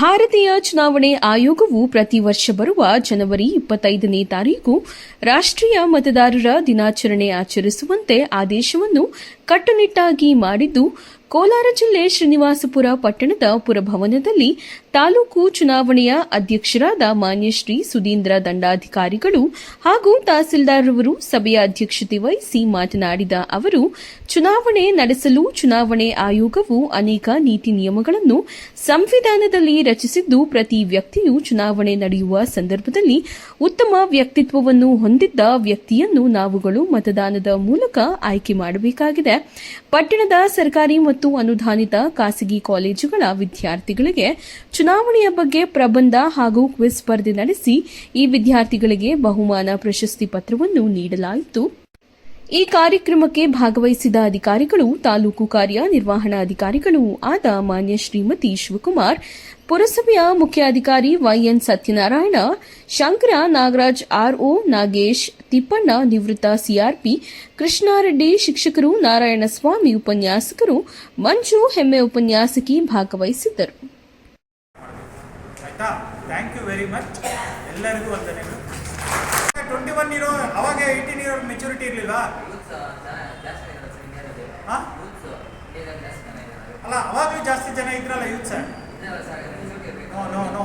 ಭಾರತೀಯ ಚುನಾವಣೆ ಆಯೋಗವು ಪ್ರತಿ ವರ್ಷ ಬರುವ ಜನವರಿ ಇಪ್ಪತ್ತೈದನೇ ತಾರೀಕು ರಾಷ್ಟ್ರೀಯ ಮತದಾರರ ದಿನಾಚರಣೆ ಆಚರಿಸುವಂತೆ ಆದೇಶವನ್ನು ಕಟ್ಟುನಿಟ್ಟಾಗಿ ಮಾಡಿದ್ದು ಕೋಲಾರ ಜಿಲ್ಲೆ ಶ್ರೀನಿವಾಸಪುರ ಪಟ್ಟಣದ ಪುರಭವನದಲ್ಲಿ ತಾಲೂಕು ಚುನಾವಣೆಯ ಅಧ್ಯಕ್ಷರಾದ ಮಾನ್ಯ ಶ್ರೀ ಸುಧೀಂದ್ರ ದಂಡಾಧಿಕಾರಿಗಳು ಹಾಗೂ ತಹಸೀಲ್ದಾರ್ರವರು ಸಭೆಯ ಅಧ್ಯಕ್ಷತೆ ವಹಿಸಿ ಮಾತನಾಡಿದ ಅವರು, ಚುನಾವಣೆ ನಡೆಸಲು ಚುನಾವಣೆ ಆಯೋಗವು ಅನೇಕ ನೀತಿ ನಿಯಮಗಳನ್ನು ಸಂವಿಧಾನದಲ್ಲಿ ರಚಿಸಿದ್ದು ಪ್ರತಿ ವ್ಯಕ್ತಿಯು ಚುನಾವಣೆ ನಡೆಯುವ ಸಂದರ್ಭದಲ್ಲಿ ಉತ್ತಮ ವ್ಯಕ್ತಿತ್ವವನ್ನು ಹೊಂದಿದ್ದ ವ್ಯಕ್ತಿಯನ್ನು ನಾವುಗಳು ಮತದಾನದ ಮೂಲಕ ಆಯ್ಕೆ ಮಾಡಬೇಕಾಗಿದೆ. ಪಟ್ಟಣದ ಸರ್ಕಾರಿ ಅನುದಾನಿತ ಖಾಸಗಿ ಕಾಲೇಜುಗಳ ವಿದ್ಯಾರ್ಥಿಗಳಿಗೆ ಚುನಾವಣೆಯ ಬಗ್ಗೆ ಪ್ರಬಂಧ ಹಾಗೂ ಕ್ವಿಜ್ ಸ್ಪರ್ಧೆ ನಡೆಸಿ ಈ ವಿದ್ಯಾರ್ಥಿಗಳಿಗೆ ಬಹುಮಾನ ಪ್ರಶಸ್ತಿ ಪತ್ರವನ್ನು ನೀಡಲಾಯಿತು. ಈ ಕಾರ್ಯಕ್ರಮಕ್ಕೆ ಭಾಗವಹಿಸಿದ ಅಧಿಕಾರಿಗಳು, ತಾಲೂಕು ಕಾರ್ಯನಿರ್ವಹಣಾಧಿಕಾರಿಗಳು ಆದ ಮಾನ್ಯ ಶ್ರೀಮತಿ ಶಿವಕುಮಾರ್, ಪುರಸಭೆಯ ಮುಖ್ಯಾಧಿಕಾರಿ Y N Satyanarayana, Shankara Nagaraj R O Nagesh Tippanna ನಿವೃತ್ತ ಸಿಆರ್ಪಿ ಕೃಷ್ಣಾರೆಡ್ಡಿ ಶಿಕ್ಷಕರು ನಾರಾಯಣಸ್ವಾಮಿ ಉಪನ್ಯಾಸಕರು ಮಂಜು ಹೆಮ್ಮೆ ಉಪನ್ಯಾಸಕಿ ಭಾಗವಹಿಸಿದ್ದರು. ಥ್ಯಾಂಕ್ ಯು ವೆರಿ ಮಚ್ ಎಲ್ಲರಿಗೂ ವಂದನೆಗಳು. ಟ್ವೆಂಟಿ ಒನ್ ಇರೋ, ಅವಾಗ ಏಯ್ಟೀನ್ ಇರೋ ಮೆಚುರಿಟಿ ಇರಲಿಲ್ಲ ಅಲ್ಲ, ಅವಾಗಲೂ ಜಾಸ್ತಿ ಜನ ಇದ್ರಲ್ಲ ಯೂತ್ ಸರ್ ನೋ ನೋ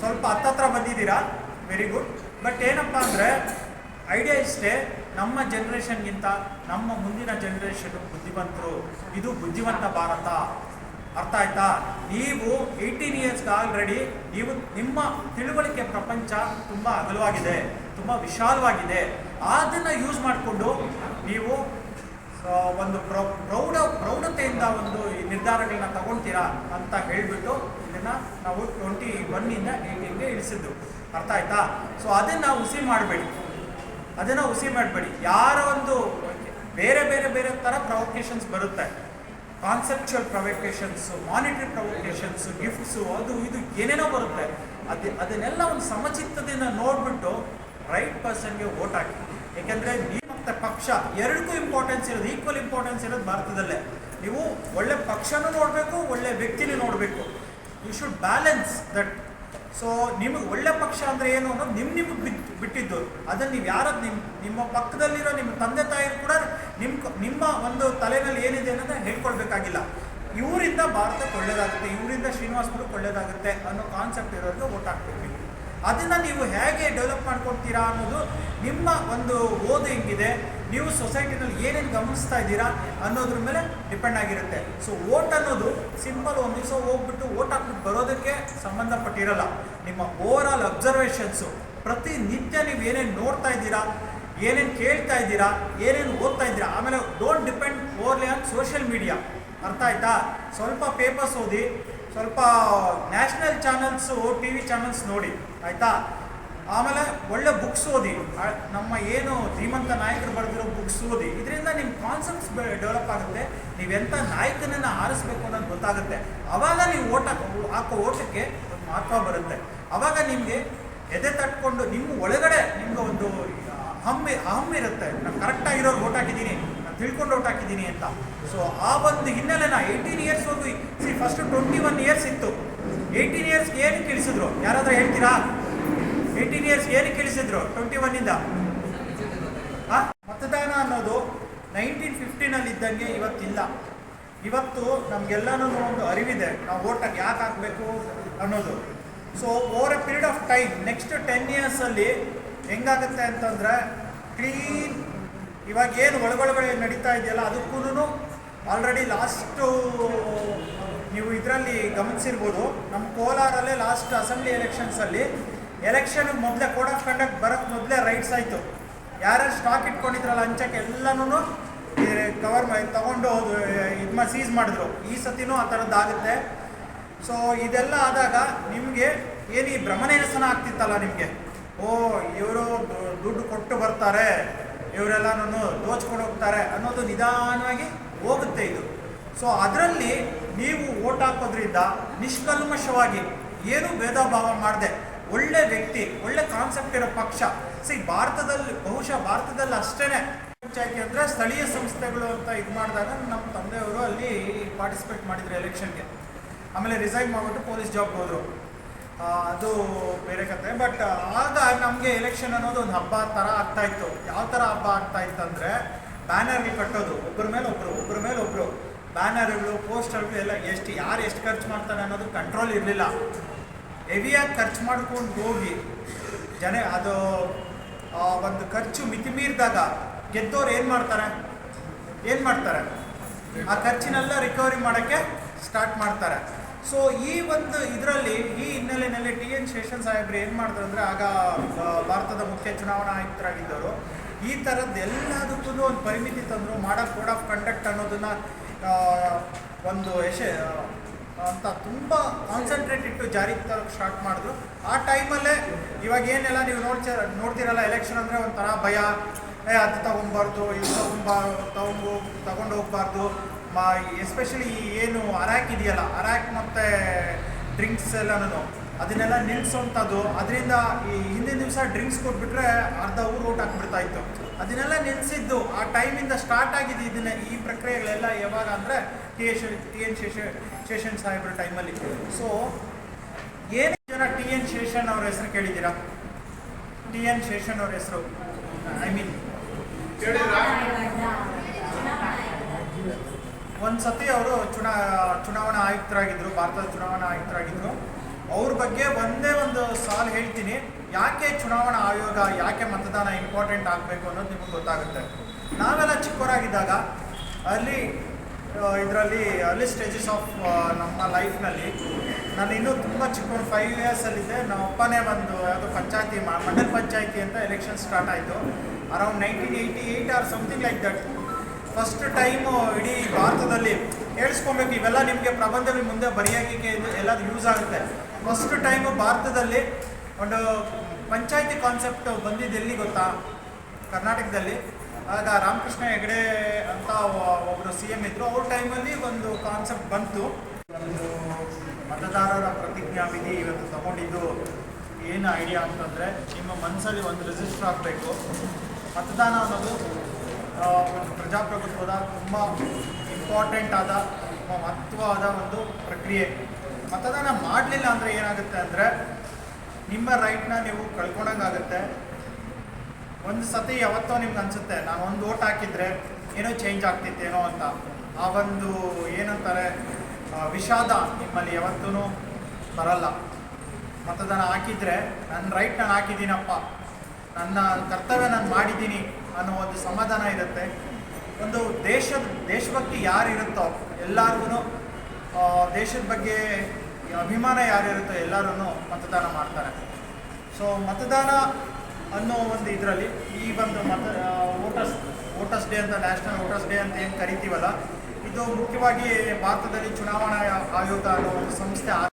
ಸ್ವಲ್ಪ ಹತ್ತತ್ರ ಬಂದಿದ್ದೀರಾ? ವೆರಿ ಗುಡ್ ಬಟ್ ಏನಪ್ಪ ಅಂದರೆ ಐಡಿಯಾ ಇಷ್ಟೇ, ನಮ್ಮ ಜನ್ರೇಷನ್ಗಿಂತ ನಮ್ಮ ಮುಂದಿನ ಜನರೇಷನ್ ಬುದ್ಧಿವಂತರು. ಇದು ಬುದ್ಧಿವಂತ ಭಾರತ. ಅರ್ಥ ಆಯ್ತಾ? ನೀವು ಏಯ್ಟೀನ್ ಇಯರ್ಸ್ಗೆ ಆಲ್ರೆಡಿ ನೀವು ನಿಮ್ಮ ತಿಳುವಳಿಕೆ ಪ್ರಪಂಚ ತುಂಬ ಅಗಲವಾಗಿದೆ, ತುಂಬ ವಿಶಾಲವಾಗಿದೆ. ಅದನ್ನು ಯೂಸ್ ಮಾಡಿಕೊಂಡು ನೀವು ಒಂದು ಪ್ರೌ, ಪ್ರೌಢ, ಪ್ರೌಢತೆಯಿಂದ ಒಂದು ನಿರ್ಧಾರಗಳನ್ನ ತಗೊಳ್ತೀರಾ ಅಂತ ಹೇಳಿಬಿಟ್ಟು ಇದನ್ನ ನಾವು ಟ್ವೆಂಟಿ ಒನ್ನಿಂದ ಏಯ್ಟೀನ್ಗೆ ಇಳಿಸಿದ್ದು. ಅರ್ಥ ಆಯ್ತಾ? ಸೊ ಅದನ್ನು ಹುಸಿ ಮಾಡಬೇಡಿ. ಅದನ್ನು ಹುಸಿ ಮಾಡಬೇಡಿ. ಯಾರ ಒಂದು ಬೇರೆ ಬೇರೆ ಬೇರೆ ಥರ ಪ್ರೊವೊಕೇಶನ್ಸ್ ಬರುತ್ತೆ. Conceptual provocations monetary provocations gifts ಅದು ಇದು ಏನೇನೋ ಬರುತ್ತೆ. ಅದೇ ಅದನ್ನೆಲ್ಲ ಒಂದು ಸಮಚಿತ್ತದಿಂದ ನೋಡಿಬಿಟ್ಟು ರೈಟ್ ಪರ್ಸನ್ಗೆ ವೋಟ್ ಹಾಕಿ. ಏಕೆಂದರೆ ನೀವು ಮತ್ತು ಪಕ್ಷ ಎರಡಕ್ಕೂ ಇಂಪಾರ್ಟೆನ್ಸ್ ಇರೋದು ಈಕ್ವಲ್ ಇಂಪಾರ್ಟೆನ್ಸ್ ಇರೋದು ಭಾರತದಲ್ಲೇ. ನೀವು ಒಳ್ಳೆ ಪಕ್ಷನೂ ನೋಡಬೇಕು, ಒಳ್ಳೆ ವ್ಯಕ್ತಿನೂ ನೋಡಬೇಕು. You should balance that so ನಿಮಗೆ ಒಳ್ಳೆ ಪಕ್ಷ ಅಂದರೆ ಏನು ಅನ್ನೋದು ನಿಮ್ಮ ನಿಮಗೆ ಬಿಟ್ಟು ಬಿಟ್ಟಿದ್ದು. ಅದನ್ನು ನೀವು ಯಾರದ್ದು ನಿಮ್ಮ ನಿಮ್ಮ ಪಕ್ಕದಲ್ಲಿರೋ ನಿಮ್ಮ ತಂದೆ ತಾಯಿ ಕೂಡ ನಿಮ್ಮ ನಿಮ್ಮ ಒಂದು ತಲೆಯಲ್ಲಿ ಏನಿದೆ ಅನ್ನೋದನ್ನ ಹೇಳ್ಕೊಳ್ಬೇಕಾಗಿಲ್ಲ. ಇವರಿಂದ ಭಾರತಕ್ಕೆ ಒಳ್ಳೇದಾಗುತ್ತೆ, ಇವರಿಂದ ಶ್ರೀನಿವಾಸಪುರಕ್ಕೆ ಒಳ್ಳೇದಾಗುತ್ತೆ ಅನ್ನೋ ಕಾನ್ಸೆಪ್ಟ್ ಇರೋರಿಗೆ ಓಟ್ ಹಾಕ್ಬೇಕು. ಅದನ್ನು ನೀವು ಹೇಗೆ ಡೆವಲಪ್ ಮಾಡ್ಕೊಳ್ತೀರಾ ಅನ್ನೋದು ನಿಮ್ಮ ಒಂದು ಓದು ಹೆಂಗಿದೆ. ನೀವು ಸೊಸೈಟಿನಲ್ಲಿ ಏನೇನು ಗಮನಿಸ್ತಾ ಇದ್ದೀರಾ ಅನ್ನೋದ್ರ ಮೇಲೆ ಡಿಪೆಂಡ್ ಆಗಿರುತ್ತೆ. ಸೊ ಓಟ್ ಅನ್ನೋದು ಸಿಂಪಲ್ ಒಂದು ದಿವಸ ಹೋಗ್ಬಿಟ್ಟು ಓಟ್ ಹಾಕ್ಬಿಟ್ಟು ಬರೋದಕ್ಕೆ ಸಂಬಂಧಪಟ್ಟಿರಲ್ಲ. ನಿಮ್ಮ ಓವರ್ ಆಲ್ ಅಬ್ಸರ್ವೇಷನ್ಸು ಪ್ರತಿನಿತ್ಯ ನೀವು ಏನೇನು ನೋಡ್ತಾ ಇದ್ದೀರಾ, ಏನೇನು ಕೇಳ್ತಾ ಇದ್ದೀರಾ, ಏನೇನು ಓದ್ತಾ ಇದ್ದೀರಾ, ಆಮೇಲೆ don't depend overly on social media ಅರ್ಥ ಆಯ್ತಾ? ಸ್ವಲ್ಪ ಪೇಪರ್ಸ್ ಓದಿ, ಸ್ವಲ್ಪ national channels T V channels ನೋಡಿ, ಆಯಿತಾ? ಆಮೇಲೆ ಒಳ್ಳೆ ಬುಕ್ಸ್ ಓದಿ. ನಮ್ಮ ಏನು ಧೀಮಂತ ನಾಯಕರು ಬರೆದಿರೋ ಬುಕ್ಸ್ ಓದಿ. ಇದರಿಂದ ನಿಮ್ಮ ಕಾನ್ಸೆಪ್ಟ್ಸ್ ಡೆವಲಪ್ ಆಗುತ್ತೆ. ನೀವೆಂಥ ನಾಯಕನನ್ನು ಆರಿಸ್ಬೇಕು ಅನ್ನೋದು ಗೊತ್ತಾಗುತ್ತೆ. ಆವಾಗ ನೀವು ಓಟ್, ಹಾಕೋ ಓಟಕ್ಕೆ ಮಹತ್ವ ಬರುತ್ತೆ. ಆವಾಗ ನಿಮಗೆ ಎದೆ ತಟ್ಕೊಂಡು ನಿಮ್ಮ ಒಳಗಡೆ ನಿಮ್ಗೆ ಒಂದು ಹಮ್ಮಿ ಅಹಮ್ ಇರುತ್ತೆ. ನಾನು ಕರೆಕ್ಟಾಗಿರೋರು ಓಟ್ ಹಾಕಿದ್ದೀನಿ ನಾನು ತಿಳ್ಕೊಂಡು ಓಟ್ ಹಾಕಿದ್ದೀನಿ ಅಂತ. ಸೊ ಆ ಒಂದು ಹಿನ್ನೆಲೆನ eighteen ಇಯರ್ಸ್ವರೆಗೂ see first twenty one years ಇತ್ತು. ಏಯ್ಟೀನ್ ಇಯರ್ಸ್ಗೆ ಏನು ತಿಳಿಸಿದ್ರು? ಯಾರಾದರೂ ಹೇಳ್ತೀರಾ? ಏಯ್ಟೀನ್ ಇಯರ್ಸ್ ಏನಕ್ಕೆ ಇಳಿಸಿದ್ರು ಟ್ವೆಂಟಿ ಒನ್ನಿಂದ ಮತದಾನ ಅನ್ನೋದು ನೈನ್ಟೀನ್ ಫಿಫ್ಟೀನಲ್ಲಿ ಇದ್ದಂಗೆ ಇವತ್ತಿಲ್ಲ. ಇವತ್ತು ನಮಗೆಲ್ಲನೂ ಒಂದು ಅರಿವಿದೆ. ನಾವು ಓಟಾಗಿ ಯಾಕೆ ಹಾಕಬೇಕು ಅನ್ನೋದು. So over a period of time next ten ಇಯರ್ಸಲ್ಲಿ ಹೆಂಗಾಗುತ್ತೆ ಅಂತಂದರೆ ಕ್ಲೀನ್ ಇವಾಗ ಏನು ಒಳಗೊಳಗಡೆ ನಡೀತಾ ಇದೆಯಲ್ಲ ಅದಕ್ಕೂ ಆಲ್ರೆಡಿ ಲಾಸ್ಟು ನೀವು ಇದರಲ್ಲಿ ಗಮನಿಸಿರ್ಬೋದು. ನಮ್ಮ ಕೋಲಾರಲ್ಲೇ ಲಾಸ್ಟ್ ಅಸೆಂಬ್ಲಿ ಎಲೆಕ್ಷನ್ಸಲ್ಲಿ ಎಲೆಕ್ಷನ್ ಮೊದಲೇ ಕೋಡ್ ಆಫ್ ಕಂಡಕ್ಟ್ ಬರೋಕ್ಕೆ ಮೊದಲೇ ರೈಟ್ಸ್ ಆಯಿತು. ಯಾರ್ಯಾರು ಸ್ಟಾಕ್ ಇಟ್ಕೊಂಡಿದ್ರಲ್ಲ ಅಂಚಕ್ಕೆ ಎಲ್ಲನೂ ಕವರ್ ತಗೊಂಡು ಇದು ಸೀಸ್ ಮಾಡಿದ್ರು. ಈ ಸತಿನೂ ಆ ಥರದ್ದು ಆಗುತ್ತೆ. ಸೊ ಇದೆಲ್ಲ ಆದಾಗ ನಿಮಗೆ ಏನು ಈ ಭ್ರಮನೇಸನ ಆಗ್ತಿತ್ತಲ್ಲ ನಿಮಗೆ? ಓ, ಇವರು ದುಡ್ಡು ಕೊಟ್ಟು ಬರ್ತಾರೆ. ಇವರೆಲ್ಲನೂ ದೋಚ್ಕೊಂಡು ಹೋಗ್ತಾರೆ ಅನ್ನೋದು ನಿಧಾನವಾಗಿ ಹೋಗುತ್ತೆ ಇದು. ಸೊ ಅದರಲ್ಲಿ ನೀವು ಓಟ್ ಹಾಕೋದ್ರಿಂದ ನಿಷ್ಕಲ್ಮಶವಾಗಿ ಏನು ಭೇದ ಭಾವ ಮಾಡದೆ? ಒಳ್ಳೆ ವ್ಯಕ್ತಿ, ಒಳ್ಳೆ ಕಾನ್ಸೆಪ್ಟ್ ಇರೋ ಪಕ್ಷ. ಸಿ ಭಾರತದಲ್ಲಿ, ಬಹುಶಃ ಭಾರತದಲ್ಲಿ ಅಷ್ಟೇ ಪಂಚಾಯತಿ ಅಂದರೆ ಸ್ಥಳೀಯ ಸಂಸ್ಥೆಗಳು ಅಂತ ಇದು ಮಾಡಿದಾಗ ನಮ್ಮ ತಂದೆಯವರು ಅಲ್ಲಿ ಪಾರ್ಟಿಸಿಪೇಟ್ ಮಾಡಿದ್ರು ಎಲೆಕ್ಷನ್ಗೆ ಆಮೇಲೆ ರಿಸೈನ್ ಮಾಡಿಬಿಟ್ಟು ಪೊಲೀಸ್ ಜಾಬ್ ಹೋದರು. ಅದು ಬೇರೆ ಕತೆ ಬಟ್ ಆಗ ನಮಗೆ ಎಲೆಕ್ಷನ್ ಅನ್ನೋದು ಒಂದು ಹಬ್ಬ ಥರ ಆಗ್ತಾ ಇತ್ತು. ಯಾವ ಥರ ಹಬ್ಬ ಆಗ್ತಾ ಇತ್ತು ಅಂದರೆ ಬ್ಯಾನರ್ಗೆ ಕಟ್ಟೋದು. ಒಬ್ಬರ ಮೇಲೆ ಒಬ್ಬರು ಒಬ್ಬರ ಮೇಲೆ ಒಬ್ಬರು ಬ್ಯಾನರ್ಗಳು ಪೋಸ್ಟರ್ಗಳು ಎಲ್ಲ ಎಷ್ಟು, ಯಾರು ಎಷ್ಟು ಖರ್ಚು ಮಾಡ್ತಾನೆ ಅನ್ನೋದು ಕಂಟ್ರೋಲ್ ಇರಲಿಲ್ಲ. ಹೆವಿಯಾಗಿ ಖರ್ಚು ಮಾಡ್ಕೊಂಡು ಹೋಗಿ, ಜನ ಅದು ಒಂದು ಖರ್ಚು ಮಿತಿ ಮೀರಿದಾಗ ಗೆದ್ದವ್ರು ಏನು ಮಾಡ್ತಾರೆ? ಏನು ಮಾಡ್ತಾರೆ? ಆ ಖರ್ಚಿನೆಲ್ಲ ರಿಕವರಿ ಮಾಡೋಕ್ಕೆ ಸ್ಟಾರ್ಟ್ ಮಾಡ್ತಾರೆ. ಸೊ ಈ ಒಂದು ಇದರಲ್ಲಿ, ಈ ಹಿನ್ನೆಲೆಯಲ್ಲಿ ಟಿ ಎನ್ ಶೇಷನ್ ಸಾಹೇಬ್ರು ಏನು ಮಾಡಿದ್ರು ಅಂದರೆ, ಆಗ ಭಾರತದ ಮುಖ್ಯ ಚುನಾವಣಾ ಆಯುಕ್ತರಾಗಿದ್ದವರು, ಈ ಥರದ್ದು ಎಲ್ಲದಕ್ಕೂ ಒಂದು ಪರಿಮಿತಿ ತಂದರು ಮಾಡೋ ಕೋಡ್ ಆಫ್ ಕಂಡಕ್ಟ್ ಅನ್ನೋದನ್ನು ಒಂದು ಯಶ ಅಂತ ತುಂಬ ಕಾನ್ಸಂಟ್ರೇಟ್ ಇಟ್ಟು ಜಾರಿಗೆ ತರಕ್ಕೆ ಸ್ಟಾರ್ಟ್ ಮಾಡಿದ್ರು. ಆ ಟೈಮಲ್ಲೇ ಇವಾಗ ಏನೆಲ್ಲ ನೀವು ನೋಡ್ತೀರ, ನೋಡ್ತಿರಲ್ಲ ಎಲೆಕ್ಷನ್ ಅಂದರೆ ಒಂಥರ ಭಯ. ಏ, ಅದು ತಗೊಂಬಾರ್ದು, ಇದು ತಗೊಂಬಾ ತಗೊಂಡು ತಗೊಂಡು ಹೋಗ್ಬಾರ್ದು. ಮಾ ಎಸ್ಪೆಷಲಿ ಏನು ಅರ್ಯಾಕ್ ಇದೆಯಲ್ಲ ಅರ್ಯಾಕ್ ಮತ್ತು ಡ್ರಿಂಕ್ಸ್ ಎಲ್ಲನೂ, ಅದನ್ನೆಲ್ಲ ನಿಲ್ಲಿಸೋಂಥದ್ದು ಅದರಿಂದ ಈ ಹಿಂದಿನ ದಿವಸ ಡ್ರಿಂಕ್ಸ್ ಕೊಟ್ಬಿಟ್ರೆ ಅರ್ಧ ಊರು ಊಟ ಹಾಕ್ಬಿಡ್ತಾ ಇತ್ತು. ಅದನ್ನೆಲ್ಲ ನಿಲ್ಲಿಸಿದ್ದು ಆ ಟೈಮಿಂದ ಸ್ಟಾರ್ಟ್ ಆಗಿದೆ ಇದನ್ನ ಈ ಪ್ರಕ್ರಿಯೆಗಳೆಲ್ಲ ಯಾವಾಗ ಅಂದರೆ ಟಿ ಎಸ್ ಟಿ ಎನ್ ಶೇಷ ಶೇಷನ್ ಸಾಹೇಬ್ರ ಟೈಮಲ್ಲಿ ಸೊ ಏನೇ ಜನ ಟಿ ಎನ್ ಶೇಷನ್ ಅವ್ರ ಹೆಸರು ಕೇಳಿದ್ದೀರಾ? ಟಿ ಎನ್ ಶೇಷನ್ ಅವ್ರ ಹೆಸರು ಐ ಮೀನ್ ಒಂದು ಸತಿ ಅವರು ಚುನಾ ಚುನಾವಣಾ ಆಯುಕ್ತರಾಗಿದ್ದರು ಭಾರತದ ಚುನಾವಣಾ ಆಯುಕ್ತರಾಗಿದ್ದರು ಅವ್ರ ಬಗ್ಗೆ ಒಂದೇ ಒಂದು ಸಾಲು ಹೇಳ್ತೀನಿ ಯಾಕೆ ಚುನಾವಣಾ ಆಯೋಗ ಯಾಕೆ ಮತದಾನ ಇಂಪಾರ್ಟೆಂಟ್ ಆಗಬೇಕು ಅನ್ನೋದು ನಿಮಗೆ ಗೊತ್ತಾಗುತ್ತೆ. ನಾವೆಲ್ಲ ಚಿಕ್ಕವರಾಗಿದ್ದಾಗ ಅಲ್ಲಿ ಇದರಲ್ಲಿ ಅರ್ಲಿ ಸ್ಟೇಜಸ್ ಆಫ್ ನಮ್ಮ ಲೈಫ್ನಲ್ಲಿ ನಾನು ಇನ್ನೂ ತುಂಬ ಚಿಕ್ಕ ಫೈವ್ ಇಯರ್ಸಲ್ಲಿದ್ದೆ ನಮ್ಮ ಅಪ್ಪನೇ ಒಂದು ಯಾವುದೋ ಪಂಚಾಯತಿ ಮಂಡಲ್ ಪಂಚಾಯತಿ ಅಂತ ಎಲೆಕ್ಷನ್ ಸ್ಟಾರ್ಟ್ ಆಯಿತು. Around nineteen eighty eight or something like that first time ಇಡೀ ಭಾರತದಲ್ಲಿ ಹೇಳಿಸ್ಕೊಬೇಕು. ಇವೆಲ್ಲ ನಿಮಗೆ ಪ್ರಬಂಧಗಳು ಮುಂದೆ ಬರೆಯೋಕ್ಕೆ ಇದು ಎಲ್ಲದು ಯೂಸ್ ಆಗುತ್ತೆ. ಫಸ್ಟ್ ಟೈಮು ಭಾರತದಲ್ಲಿ ಒಂದು ಪಂಚಾಯತಿ ಕಾನ್ಸೆಪ್ಟ್ ಬಂದಿದ್ದು ಎಲ್ಲಿ ಗೊತ್ತಾ? ಕರ್ನಾಟಕದಲ್ಲಿ. ಆಗ ರಾಮಕೃಷ್ಣ ಹೆಗಡೆ ಅಂತ ಒಬ್ಬರು ಸಿ ಎಂ ಇದ್ರು. ಅವ್ರ ಟೈಮಲ್ಲಿ ಒಂದು ಕಾನ್ಸೆಪ್ಟ್ ಬಂತು. ಒಂದು ಮತದಾರರ ಪ್ರತಿಜ್ಞಾ ವಿಧಿ ಇವತ್ತು ತಗೊಂಡಿದ್ದು ಏನು ಐಡಿಯಾ ಅಂತಂದರೆ ನಿಮ್ಮ ಮನಸ್ಸಲ್ಲಿ ಒಂದು ರಿಜಿಸ್ಟರ್ ಆಗಬೇಕು. ಮತದಾನ ಅನ್ನೋದು ಒಂದು ಪ್ರಜಾಪ್ರಭುತ್ವದ ತುಂಬ ಇಂಪಾರ್ಟೆಂಟ್ ಆದ, ತುಂಬ ಮಹತ್ವವಾದ ಒಂದು ಪ್ರಕ್ರಿಯೆ. ಮತದಾನ ಮಾಡಲಿಲ್ಲ ಅಂದರೆ ಏನಾಗುತ್ತೆ ಅಂದರೆ ನಿಮ್ಮ ರೈಟ್ನ ನೀವು ಕಳ್ಕೊಂಡಂಗಾಗುತ್ತೆ. ಒಂದು ಸತಿ ಯಾವತ್ತೋ ನಿಮ್ಗೆ ಅನಿಸುತ್ತೆ, ನಾನು ಒಂದು ಓಟ್ ಹಾಕಿದ್ರೆ ಏನೋ ಚೇಂಜ್ ಆಗ್ತಿತ್ತೇನೋ ಅಂತ. ಆ ಒಂದು ಏನಂತಾರೆ ವಿಷಾದ ನಿಮ್ಮಲ್ಲಿ ಯಾವತ್ತೂ ಬರಲ್ಲ. ಮತದಾನ ಹಾಕಿದರೆ ನನ್ನ ರೈಟ್ ನಾನು ಹಾಕಿದ್ದೀನಪ್ಪ. ನನ್ನ ಕರ್ತವ್ಯ ನಾನು ಮಾಡಿದ್ದೀನಿ ಅನ್ನೋ ಒಂದು ಸಮಾಧಾನ ಇರುತ್ತೆ. ಒಂದು ದೇಶದ, ದೇಶಭಕ್ತಿ ಯಾರು ಇರುತ್ತೋ ಎಲ್ಲರಿಗೂ ದೇಶದ ಬಗ್ಗೆ ಅಭಿಮಾನ ಯಾರಿರುತ್ತೋ ಎಲ್ಲರೂ ಮತದಾನ ಮಾಡ್ತಾರೆ. ಸೊ ಮತದಾನ ಅನ್ನೋ ಒಂದು ಇದರಲ್ಲಿ ಈ ಒಂದು ಮತ ವೋಟರ್ಸ್ ವೋಟರ್ಸ್ ಡೇ ಅಂತ, ನ್ಯಾಷನಲ್ ವೋಟರ್ಸ್ ಡೇ ಅಂತ ಏನು ಕರಿತೀವಲ್ಲ, ಇದು ಮುಖ್ಯವಾಗಿ ಭಾರತದಲ್ಲಿ ಚುನಾವಣಾ ಆಯೋಗ ಅನ್ನೋ ಒಂದು ಸಂಸ್ಥೆ